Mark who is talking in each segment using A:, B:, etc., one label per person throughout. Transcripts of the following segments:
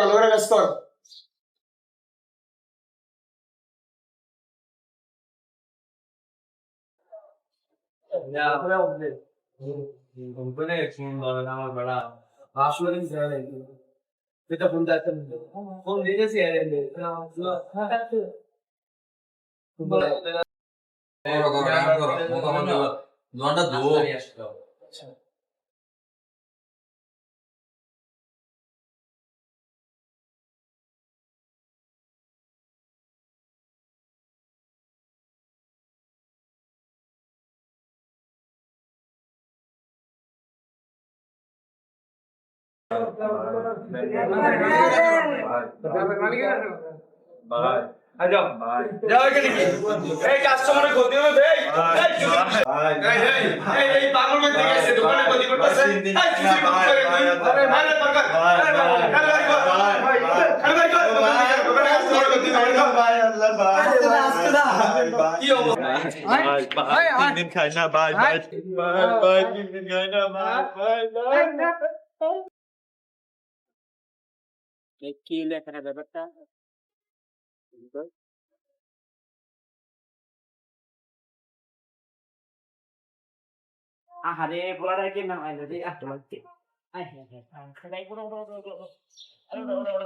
A: ভালো করে কাজ কর
B: আসলে কিছু জানা নেই যেটা ফোন যাচ্ছে ফোন দিয়েছি জোয়ানটা
A: দো যাও এখানে কি এই কাস্টমারের ক্ষতি হবে বে এই
C: এই এই এই এই
A: পাগল ব্যক্তি গেছে দোকানে ক্ষতি করতেছে এই তুই করে আরে ভাই দরকার আরে ভাই খালি ভাই কর ভাই কর দোকানে কাস্টমার ক্ষতি করে
C: কি অবস্থা তিন দিন খাই না বাই বাই বাই বাই তিন দিন খাই না বাই বাই বাই
D: কি লেখাটা ব্যাপারটা আহারে বলার আগে না আইলো রে আট লাগতে আই হ্যাঁ হ্যাঁ খাই বড় বড় বড় বড় আরে বড় বড় বড়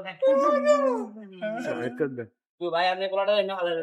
D: তুই ভাই আপনি বলাটা না আলাদা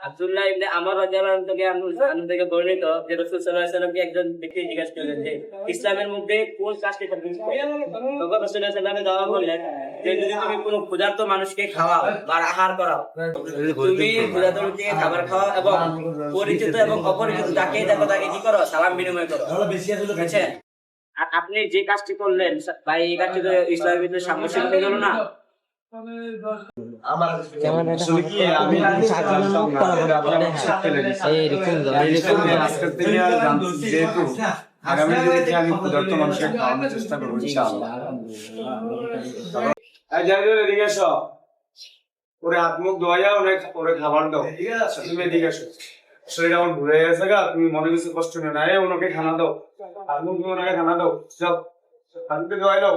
D: আব্দুল্লাহ ইবনে আমর রাদিয়াল্লাহু আনহু থেকে আনহু থেকে বর্ণিত যে রাসূল সাল্লাল্লাহু আলাইহি একজন ব্যক্তি জিজ্ঞাসা করলেন যে ইসলামের মধ্যে কোন কাজটি করবেন তখন রাসূল সাল্লাল্লাহু আলাইহি বললেন যে যদি তুমি কোনো ক্ষুধার্ত মানুষকে খাওয়াও বা আহার করাও
B: তুমি ক্ষুধার্ত
D: মানুষকে খাবার খাওয়াও এবং পরিচিত এবং অপরিচিত যাকে দেখো তাকে কি করো? সালাম বিনিময় করো। আর আপনি যে কাজটি করলেন ভাই এই কাজটি তো ইসলামের ভিতরে হয়ে গেল না?
E: আমি
C: আগামী দিনে ক্ষুধার্ত মানুষকে
A: খাওয়ানোর চেষ্টা করব ওরে হাত মুখ ধোয়া অনেক ওরে খাবার দাও।
C: ঠিক আছে তুমি এদিকে
A: শরীর আমার ঘুরে গেছে গা তুমি মনে কিছু কষ্ট নেই না। ওনাকে খানা দাও। হাত মুখ ধুয়ে ওনাকে খানা দাও। যাও। হাত মুখে ধোয়াই দাও।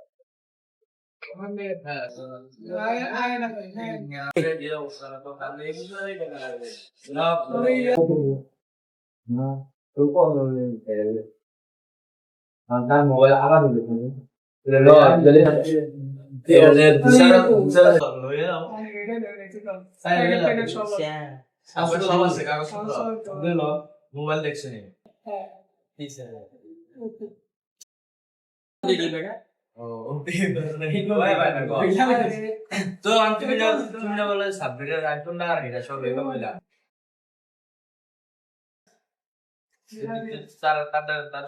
B: cứu con rồi để đang ngồi đã ra được rồi. Rồi. lo rồi lên. Tiền lên. Sao? sao? Còn lưới đâu sao lên là
F: xe
B: sao mới lo sẽ cao xuống rồi. Nên lo mobile lecture này. Đi xe đi đi về cái. যা তুমি যা বলে সাবজেক্টের iPhone না আর এটা সব এগুলো বইলা তার তার তার